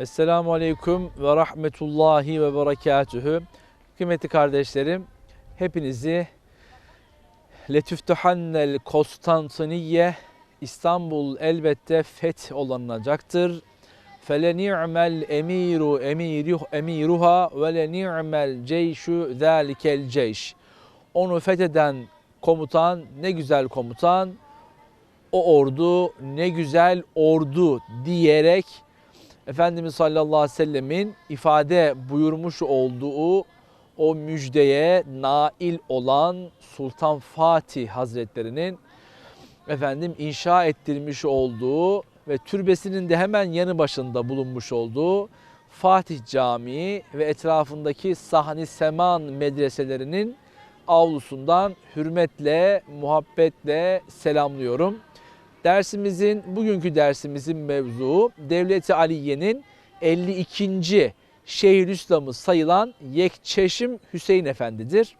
Esselamu Aleyküm ve Rahmetullahi ve Berekatühü. Kıymetli kardeşlerim, hepinizi Letüftühannel Konstantiniye İstanbul elbette feth olunacaktır. Fele ni'mel emiru emiruh emiruha ve le ni'mel ceyşu zalikel ceyş. Onu fetheden komutan ne güzel komutan. O ordu ne güzel ordu diyerek Efendimiz sallallahu aleyhi ve sellemin ifade buyurmuş olduğu o müjdeye nail olan Sultan Fatih Hazretlerinin efendim inşa ettirmiş olduğu ve türbesinin de hemen yanı başında bulunmuş olduğu Fatih Camii ve etrafındaki Sahni Seman medreselerinin avlusundan hürmetle, muhabbetle selamlıyorum. Dersimizin, bugünkü dersimizin mevzuu Devleti Aliye'nin 52. Şeyhülislam'ı sayılan Yekçeşim Hüseyin Efendi'dir.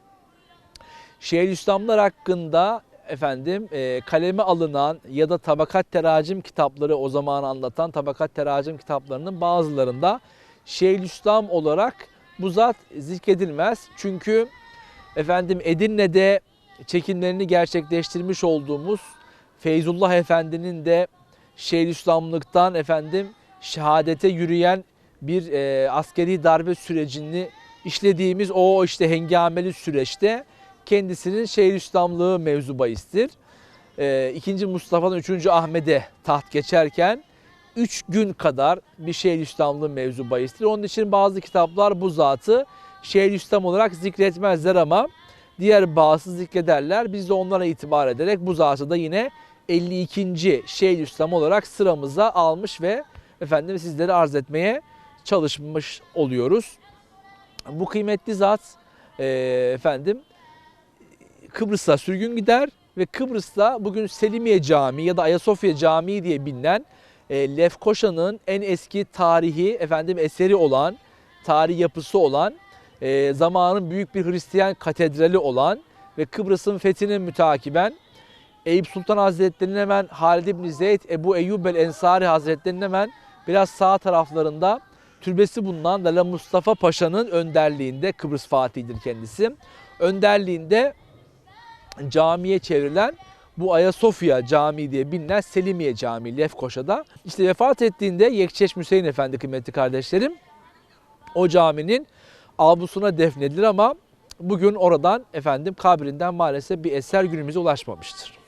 Şeyhülislamlar hakkında efendim e, kaleme alınan ya da tabakat teracim kitapları o zaman anlatan tabakat teracim kitaplarının bazılarında Şeyhülislam olarak bu zat zikredilmez. Çünkü efendim Edirne'de çekimlerini gerçekleştirmiş olduğumuz Feyzullah Efendi'nin de Şeyhülislamlıktan efendim şehadete yürüyen bir e, askeri darbe sürecini işlediğimiz o işte hengameli süreçte kendisinin Şeyhülislamlığı mevzu bahistir. E, 2. Mustafa'dan 3. Ahmet'e taht geçerken 3 gün kadar bir Şeyhülislamlığı mevzu bahistir. Onun için bazı kitaplar bu zatı Şeyhülislam olarak zikretmezler ama diğer bazı zikrederler. Biz de onlara itibar ederek bu zatı da yine 52. Şeyhülislam olarak sıramıza almış ve efendim sizlere arz etmeye çalışmış oluyoruz. Bu kıymetli zat e, efendim Kıbrıs'a sürgün gider ve Kıbrıs'ta bugün Selimiye Camii ya da Ayasofya Camii diye bilinen e, Lefkoşa'nın en eski tarihi efendim eseri olan, tarih yapısı olan, e, zamanın büyük bir Hristiyan katedrali olan ve Kıbrıs'ın fethine mütakiben Eyüp Sultan Hazretleri'nin hemen Halid İbn Zeyd, Ebu Eyyub el Ensari Hazretleri'nin hemen biraz sağ taraflarında türbesi bulunan Lala Mustafa Paşa'nın önderliğinde, Kıbrıs Fatih'dir kendisi, önderliğinde camiye çevrilen bu Ayasofya Camii diye bilinen Selimiye Camii Lefkoşa'da. İşte vefat ettiğinde Yekçeş Hüseyin Efendi kıymetli kardeşlerim o caminin avlusuna defnedilir ama bugün oradan efendim kabrinden maalesef bir eser günümüze ulaşmamıştır.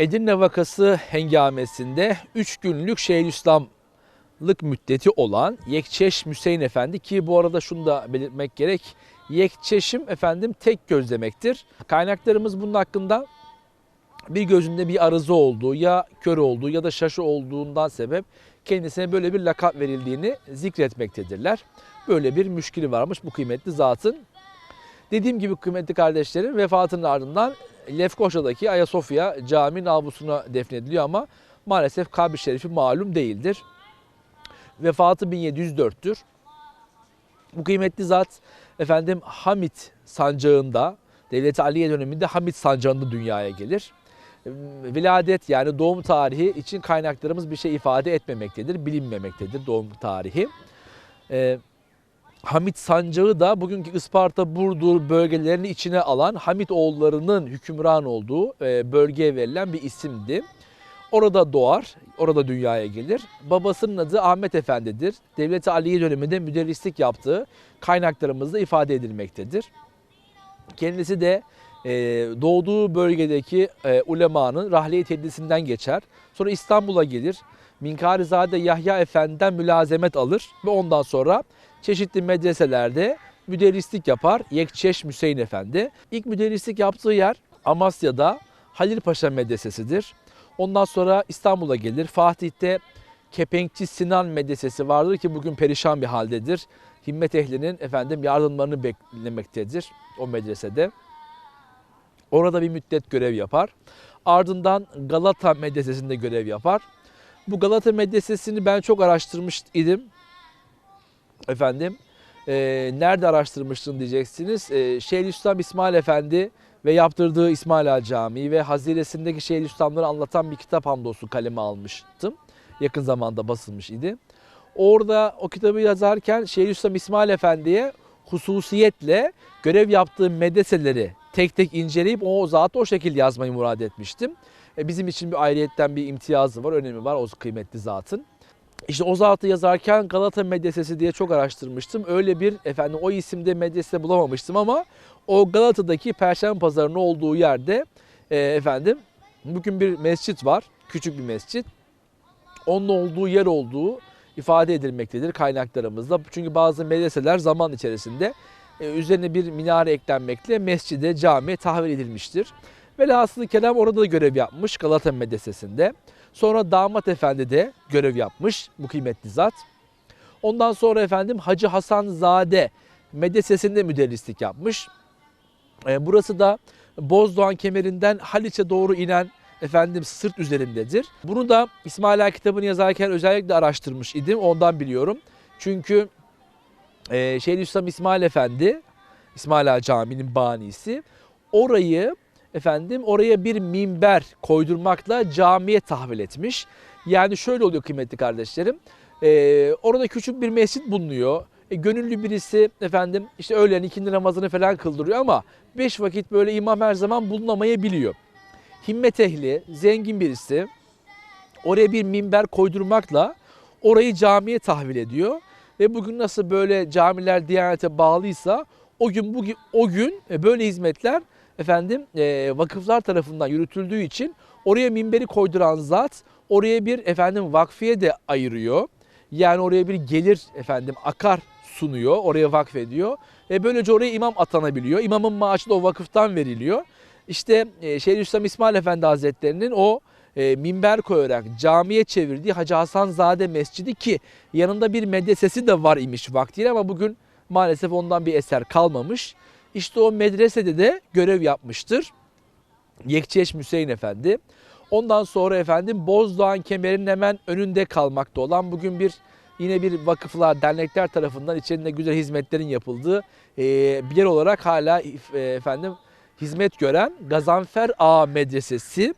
Edirne vakası hengamesinde 3 günlük Şeyhülislamlık müddeti olan Yekçeş Hüseyin Efendi ki bu arada şunu da belirtmek gerek. Yekçeşim efendim tek göz demektir. Kaynaklarımız bunun hakkında bir gözünde bir arızı olduğu ya kör olduğu ya da şaşı olduğundan sebep kendisine böyle bir lakap verildiğini zikretmektedirler. Böyle bir müşkili varmış bu kıymetli zatın. Dediğim gibi kıymetli kardeşlerim vefatının ardından Lefkoşa'daki Ayasofya Camii avlusuna defnediliyor ama maalesef kabri şerifi malum değildir. Vefatı 1704'tür. Bu kıymetli zat efendim Hamit sancağında Devleti Aliye döneminde Hamit sancağında dünyaya gelir. Viladet yani doğum tarihi için kaynaklarımız bir şey ifade etmemektedir, bilinmemektedir doğum tarihi. Ee, Hamit Sancağı da bugünkü Isparta, Burdur bölgelerini içine alan Hamit oğullarının hükümran olduğu e, bölgeye verilen bir isimdi. Orada doğar, orada dünyaya gelir. Babasının adı Ahmet Efendi'dir. Devleti Aliye döneminde müderrislik yaptığı kaynaklarımızda ifade edilmektedir. Kendisi de e, doğduğu bölgedeki e, ulemanın rahliye tedrisinden geçer. Sonra İstanbul'a gelir. Minkarizade Yahya Efendi'den mülazemet alır ve ondan sonra çeşitli medreselerde müderrislik yapar. Yekçeş Hüseyin Efendi. İlk müderrislik yaptığı yer Amasya'da Halil Paşa Medresesi'dir. Ondan sonra İstanbul'a gelir. Fatih'te Kepenkçi Sinan Medresesi vardır ki bugün perişan bir haldedir. Himmet ehlinin efendim yardımlarını beklemektedir o medresede. Orada bir müddet görev yapar. Ardından Galata Medresesi'nde görev yapar. Bu Galata Medresesi'ni ben çok araştırmış idim. Efendim, e, nerede araştırmıştım diyeceksiniz. E, Şeyhülislam İsmail Efendi ve yaptırdığı İsmail Ağa Camii ve Haziresindeki Şeyhülislamları anlatan bir kitap hamdolsun kaleme almıştım. Yakın zamanda basılmış idi. Orada o kitabı yazarken Şeyhülislam İsmail Efendi'ye hususiyetle görev yaptığı medreseleri tek tek inceleyip o zatı o şekilde yazmayı murad etmiştim. E, bizim için bir ayrıyetten bir imtiyazı var, önemi var o kıymetli zatın. İşte o zatı yazarken Galata Medresesi diye çok araştırmıştım. Öyle bir efendim o isimde medrese bulamamıştım ama o Galata'daki Perşembe Pazarı'nın olduğu yerde e, efendim bugün bir mescit var. Küçük bir mescit. Onun olduğu yer olduğu ifade edilmektedir kaynaklarımızda. Çünkü bazı medreseler zaman içerisinde e, üzerine bir minare eklenmekle mescide, camiye tahvil edilmiştir. Velhasılı kelam orada da görev yapmış Galata Medresesi'nde. Sonra damat efendi de görev yapmış bu kıymetli zat. Ondan sonra efendim Hacı Hasan Zade medresesinde müderrislik yapmış. E, burası da Bozdoğan kemerinden Haliç'e doğru inen efendim sırt üzerindedir. Bunu da İsmail Ağa kitabını yazarken özellikle araştırmış idim. Ondan biliyorum. Çünkü e, Şeyhülislam İsmail Efendi, İsmail Ağa Camii'nin banisi orayı efendim oraya bir minber koydurmakla camiye tahvil etmiş. Yani şöyle oluyor kıymetli kardeşlerim. E, orada küçük bir mescit bulunuyor. E, gönüllü birisi efendim işte öğlen ikindi namazını falan kıldırıyor ama beş vakit böyle imam her zaman bulunamayabiliyor. Himmet ehli, zengin birisi oraya bir minber koydurmakla orayı camiye tahvil ediyor. Ve bugün nasıl böyle camiler Diyanete bağlıysa o gün bugün o gün e, böyle hizmetler efendim e, vakıflar tarafından yürütüldüğü için oraya minberi koyduran zat oraya bir efendim vakfiye de ayırıyor. Yani oraya bir gelir efendim akar sunuyor, oraya vakfediyor ve böylece oraya imam atanabiliyor. İmamın maaşı da o vakıftan veriliyor. İşte e, Şeyhülislam İsmail Efendi Hazretleri'nin o e, minber koyarak camiye çevirdiği Hacı Hasan Zade Mescidi ki yanında bir medresesi de var imiş vaktiyle ama bugün maalesef ondan bir eser kalmamış. İşte o medresede de görev yapmıştır. Yekçeş Hüseyin Efendi. Ondan sonra efendim Bozdoğan kemerinin hemen önünde kalmakta olan bugün bir yine bir vakıflar, dernekler tarafından içerisinde güzel hizmetlerin yapıldığı bir yer olarak hala e, efendim hizmet gören Gazanfer Ağa Medresesi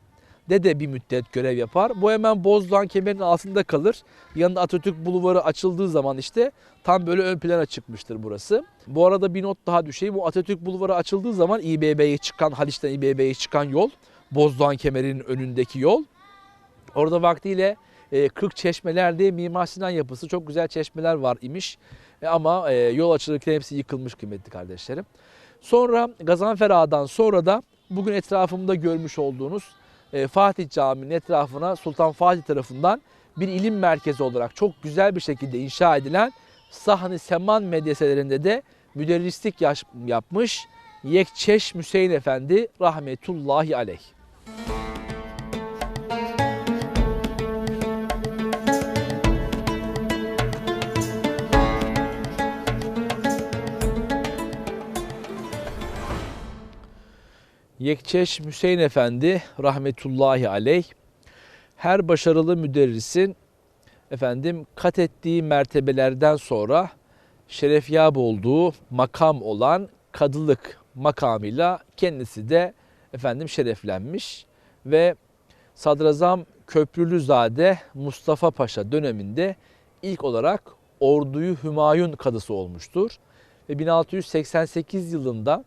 de de bir müddet görev yapar. Bu hemen Bozdoğan kemerinin altında kalır. Yanında Atatürk Bulvarı açıldığı zaman işte tam böyle ön plana çıkmıştır burası. Bu arada bir not daha düşeyim. Bu Atatürk Bulvarı açıldığı zaman İBB'ye çıkan, Haliç'ten İBB'ye çıkan yol, Bozdoğan kemerinin önündeki yol. Orada vaktiyle 40 çeşmeler diye Mimar Sinan yapısı çok güzel çeşmeler var imiş. E, ama e, yol açılırken hepsi yıkılmış kıymetli kardeşlerim. Sonra Gazanfer Ağa'dan sonra da bugün etrafımda görmüş olduğunuz e, Fatih Camii'nin etrafına Sultan Fatih tarafından bir ilim merkezi olarak çok güzel bir şekilde inşa edilen Sahni Seman medreselerinde de müderrislik yapmış Yekçeş Hüseyin Efendi rahmetullahi aleyh. Yekçeş Hüseyin Efendi rahmetullahi aleyh her başarılı müderrisin efendim kat ettiği mertebelerden sonra şerefyab olduğu makam olan kadılık makamıyla kendisi de efendim şereflenmiş ve Sadrazam Köprülüzade Mustafa Paşa döneminde ilk olarak orduyu Hümayun kadısı olmuştur. Ve 1688 yılında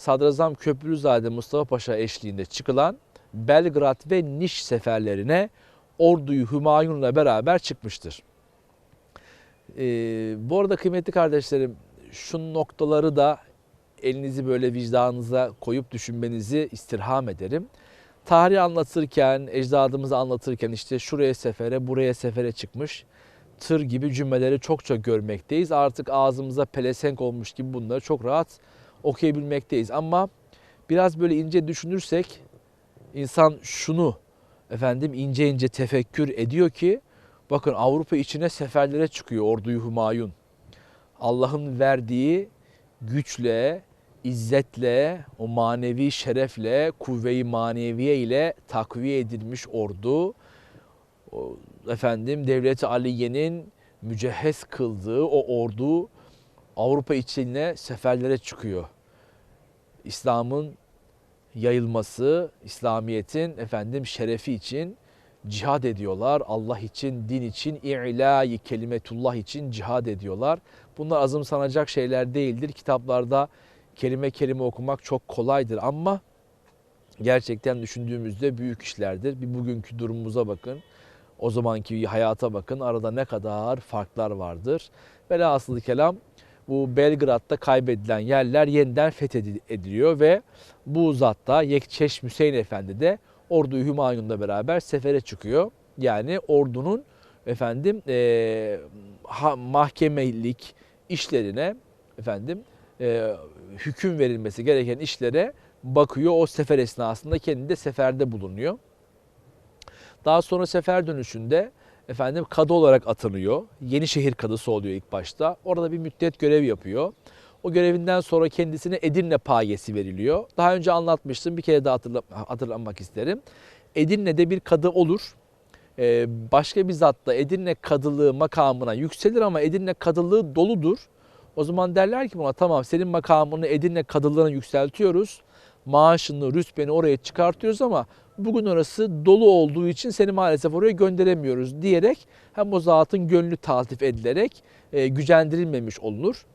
Sadrazam Köprülüzade Mustafa Paşa eşliğinde çıkılan Belgrad ve Niş seferlerine orduyu Hümayun'la beraber çıkmıştır. Ee, bu arada kıymetli kardeşlerim şu noktaları da elinizi böyle vicdanınıza koyup düşünmenizi istirham ederim. Tarih anlatırken, ecdadımızı anlatırken işte şuraya sefere, buraya sefere çıkmış tır gibi cümleleri çokça görmekteyiz. Artık ağzımıza pelesenk olmuş gibi bunları çok rahat okuyabilmekteyiz. Ama biraz böyle ince düşünürsek insan şunu efendim ince ince tefekkür ediyor ki bakın Avrupa içine seferlere çıkıyor orduyu Humayun. Allah'ın verdiği güçle, izzetle, o manevi şerefle, kuvve-i maneviye ile takviye edilmiş ordu efendim Devlet-i Aliye'nin mücehhez kıldığı o ordu Avrupa içine seferlere çıkıyor. İslam'ın yayılması, İslamiyet'in efendim şerefi için cihad ediyorlar. Allah için, din için, i'lâ-i kelimetullah için cihad ediyorlar. Bunlar azımsanacak şeyler değildir. Kitaplarda kelime kelime okumak çok kolaydır ama gerçekten düşündüğümüzde büyük işlerdir. Bir bugünkü durumumuza bakın. O zamanki hayata bakın. Arada ne kadar farklar vardır. Velhasılı kelam bu Belgrad'da kaybedilen yerler yeniden fethediliyor ve bu zatta Yekçeş Hüseyin Efendi de orduyu Hümayun'la beraber sefere çıkıyor. Yani ordunun efendim e, mahkemelik işlerine efendim e, hüküm verilmesi gereken işlere bakıyor. O sefer esnasında kendi de seferde bulunuyor. Daha sonra sefer dönüşünde efendim kadı olarak atanıyor. Yenişehir kadısı oluyor ilk başta. Orada bir müddet görev yapıyor. O görevinden sonra kendisine Edirne payesi veriliyor. Daha önce anlatmıştım. Bir kere daha hatırla, hatırlamak isterim. Edirne'de bir kadı olur. Ee, başka bir zat da Edirne kadılığı makamına yükselir ama Edirne kadılığı doludur. O zaman derler ki buna tamam senin makamını Edirne kadılığına yükseltiyoruz. Maaşını, rütbeni oraya çıkartıyoruz ama bugün orası dolu olduğu için seni maalesef oraya gönderemiyoruz diyerek hem o zatın gönlü taltif edilerek e, gücendirilmemiş olunur.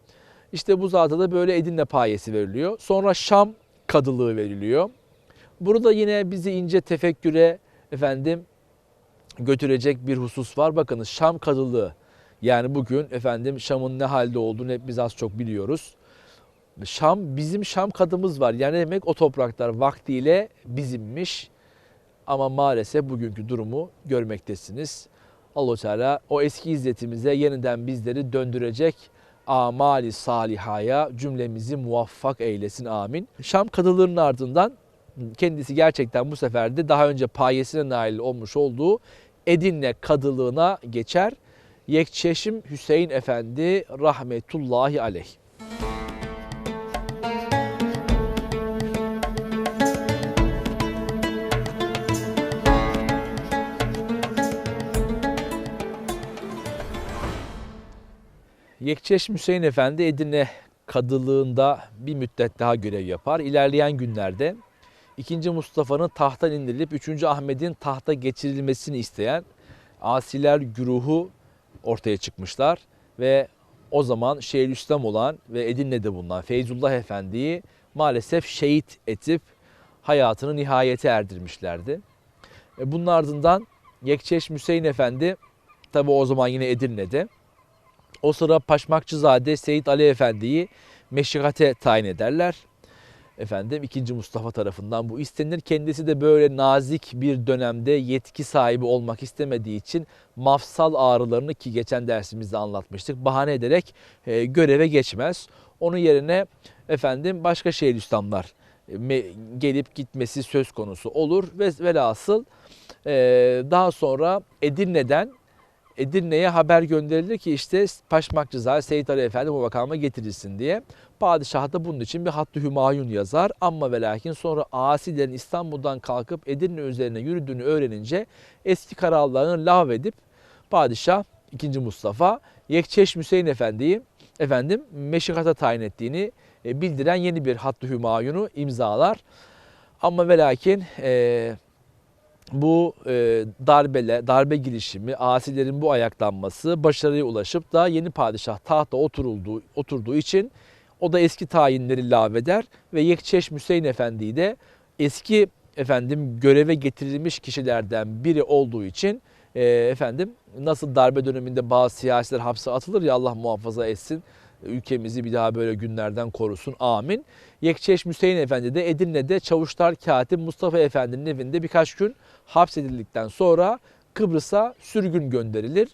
İşte bu zata da böyle Edirne payesi veriliyor. Sonra Şam kadılığı veriliyor. Burada yine bizi ince tefekküre efendim götürecek bir husus var. Bakınız Şam kadılığı yani bugün efendim Şam'ın ne halde olduğunu hep biz az çok biliyoruz. Şam bizim Şam kadımız var. Yani demek o topraklar vaktiyle bizimmiş. Ama maalesef bugünkü durumu görmektesiniz. allah Teala o eski izzetimize yeniden bizleri döndürecek amali salihaya cümlemizi muvaffak eylesin amin. Şam kadılığının ardından kendisi gerçekten bu sefer de daha önce payesine nail olmuş olduğu Edirne kadılığına geçer. Yekçeşim Hüseyin Efendi rahmetullahi aleyh. Yekçeşim Hüseyin Efendi Edirne kadılığında bir müddet daha görev yapar. İlerleyen günlerde 2. Mustafa'nın tahttan indirilip 3. Ahmet'in tahta geçirilmesini isteyen asiler güruhu ortaya çıkmışlar ve o zaman Şeyhülislam olan ve Edirne'de bulunan Feyzullah Efendi'yi maalesef şehit etip hayatını nihayete erdirmişlerdi. E, Bunun ardından Yekçeş Hüseyin Efendi tabi o zaman yine Edirne'de o sıra Paşmakçızade Seyit Ali Efendi'yi meşrikate tayin ederler. Efendim 2. Mustafa tarafından bu istenir. Kendisi de böyle nazik bir dönemde yetki sahibi olmak istemediği için mafsal ağrılarını ki geçen dersimizde anlatmıştık bahane ederek e, göreve geçmez. Onun yerine efendim başka Şeyhülislamlar e, gelip gitmesi söz konusu olur ve velhasıl e, daha sonra Edirne'den Edirne'ye haber gönderilir ki işte Paşmak Rıza Seyit Ali Efendi bu makama getirilsin diye. Padişah da bunun için bir hattı hümayun yazar. Ama ve lakin sonra asilerin İstanbul'dan kalkıp Edirne üzerine yürüdüğünü öğrenince eski kararlarını lağvedip padişah 2. Mustafa Yekçeş Hüseyin Efendi'yi efendim meşikata tayin ettiğini e, bildiren yeni bir hattı hümayunu imzalar. Ama ve lakin e, bu e, darbeler, darbe girişimi, asilerin bu ayaklanması başarıya ulaşıp da yeni padişah tahta oturulduğu, oturduğu için o da eski tayinleri lağveder ve Yekçeş Hüseyin Efendi'yi de eski efendim göreve getirilmiş kişilerden biri olduğu için e, efendim nasıl darbe döneminde bazı siyasiler hapse atılır ya Allah muhafaza etsin ülkemizi bir daha böyle günlerden korusun. Amin. Yekçeş Hüseyin Efendi de Edirne'de Çavuşlar Katip Mustafa Efendi'nin evinde birkaç gün hapsedildikten sonra Kıbrıs'a sürgün gönderilir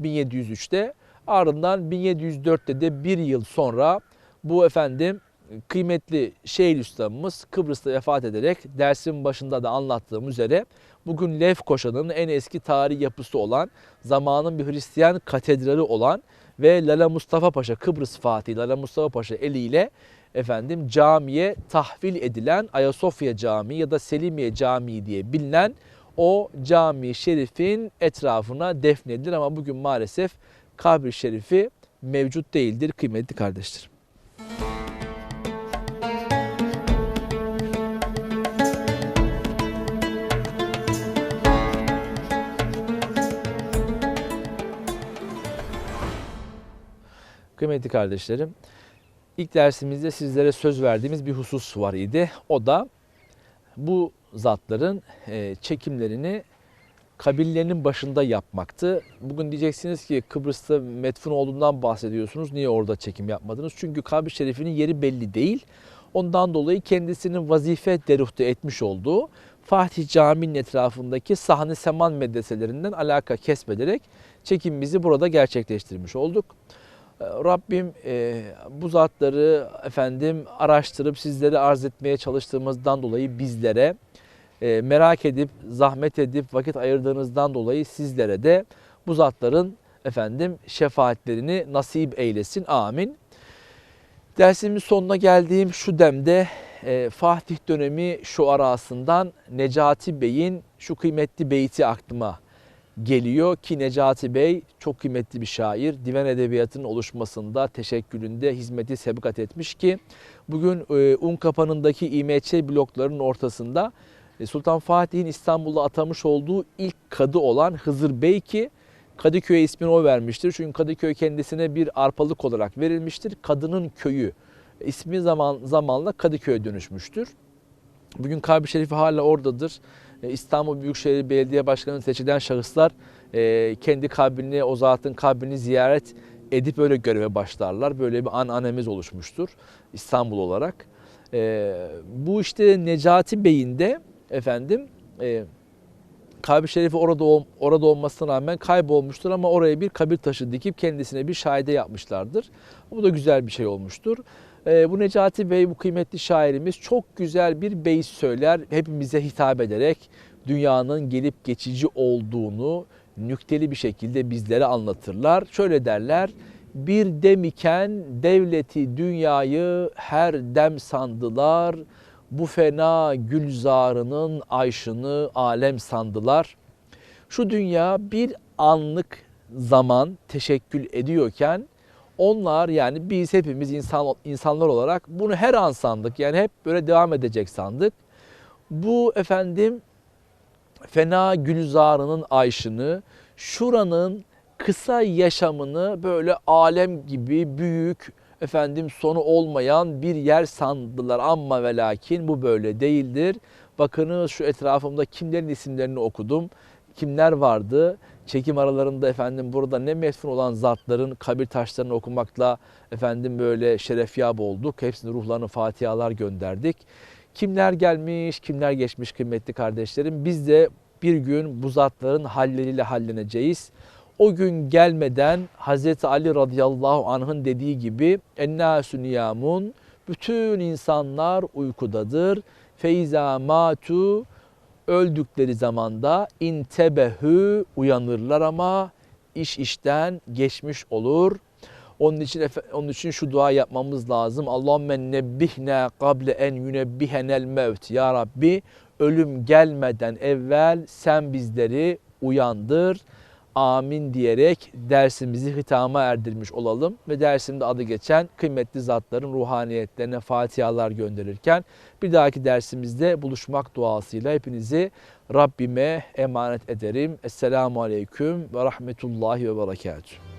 1703'te. Ardından 1704'te de bir yıl sonra bu efendim kıymetli Şeyhülislamımız Kıbrıs'ta vefat ederek dersin başında da anlattığım üzere bugün Lefkoşa'nın en eski tarihi yapısı olan, zamanın bir Hristiyan katedrali olan ve Lala Mustafa Paşa Kıbrıs Fatihi Lala Mustafa Paşa eliyle efendim camiye tahvil edilen Ayasofya Camii ya da Selimiye Camii diye bilinen o cami şerifin etrafına defnedilir ama bugün maalesef kabir şerifi mevcut değildir kıymetli kardeşlerim. Kıymetli kardeşlerim, ilk dersimizde sizlere söz verdiğimiz bir husus var idi. O da bu zatların e, çekimlerini kabillerinin başında yapmaktı. Bugün diyeceksiniz ki Kıbrıs'ta metfun olduğundan bahsediyorsunuz. Niye orada çekim yapmadınız? Çünkü kabir şerifinin yeri belli değil. Ondan dolayı kendisinin vazife deruhte etmiş olduğu Fatih Camii'nin etrafındaki sahne seman medreselerinden alaka kesmederek çekimimizi burada gerçekleştirmiş olduk. Rabbim e, bu zatları efendim araştırıp sizlere arz etmeye çalıştığımızdan dolayı bizlere e, merak edip zahmet edip vakit ayırdığınızdan dolayı sizlere de bu zatların efendim şefaatlerini nasip eylesin. Amin. Dersimin sonuna geldiğim şu demde e, Fatih dönemi şu arasından Necati Bey'in şu kıymetli beyti aklıma geliyor ki Necati Bey çok kıymetli bir şair. Divan Edebiyatı'nın oluşmasında, teşekkülünde hizmeti sebakat etmiş ki bugün e, Unkapanı'ndaki İMÇ bloklarının ortasında e, Sultan Fatih'in İstanbul'da atamış olduğu ilk kadı olan Hızır Bey ki Kadıköy'e ismini o vermiştir. Çünkü Kadıköy kendisine bir arpalık olarak verilmiştir. Kadının köyü ismi zaman zamanla Kadıköy'e dönüşmüştür. Bugün Kabri Şerifi hala oradadır. E, İstanbul Büyükşehir Belediye Başkanı seçilen şahıslar e, kendi kabrini, o zatın kabrini ziyaret edip öyle göreve başlarlar. Böyle bir an anemiz oluşmuştur İstanbul olarak. E, bu işte Necati Bey'in de efendim kabir şerifi orada orada olmasına rağmen kaybolmuştur ama oraya bir kabir taşı dikip kendisine bir şahide yapmışlardır. Bu da güzel bir şey olmuştur. Bu Necati Bey, bu kıymetli şairimiz çok güzel bir beyit söyler. Hepimize hitap ederek dünyanın gelip geçici olduğunu nükteli bir şekilde bizlere anlatırlar. Şöyle derler, bir dem iken devleti dünyayı her dem sandılar. Bu fena gülzarının ayşını alem sandılar. Şu dünya bir anlık zaman teşekkül ediyorken onlar yani biz hepimiz insan insanlar olarak bunu her an sandık. Yani hep böyle devam edecek sandık. Bu efendim fena gülzarının ayşını, şuranın kısa yaşamını böyle alem gibi büyük efendim sonu olmayan bir yer sandılar ama ve lakin bu böyle değildir. Bakınız şu etrafımda kimlerin isimlerini okudum. Kimler vardı? Çekim aralarında efendim burada ne metfun olan zatların kabir taşlarını okumakla efendim böyle şerefyab olduk. Hepsinin ruhlarını fatihalar gönderdik. Kimler gelmiş, kimler geçmiş kıymetli kardeşlerim. Biz de bir gün bu zatların halleriyle halleneceğiz. O gün gelmeden Hz. Ali radıyallahu anh'ın dediği gibi ennâsü niyamun bütün insanlar uykudadır. Feyza matu öldükleri zamanda intebehü uyanırlar ama iş işten geçmiş olur. Onun için onun için şu dua yapmamız lazım. Allahümme nebbihne kable en yunebbihenel mevt. Ya Rabbi ölüm gelmeden evvel sen bizleri uyandır. Amin diyerek dersimizi hitama erdirmiş olalım ve dersimde adı geçen kıymetli zatların ruhaniyetlerine fatihalar gönderirken bir dahaki dersimizde buluşmak duasıyla hepinizi Rabbime emanet ederim. Esselamu Aleyküm ve Rahmetullahi ve Berekatuhu.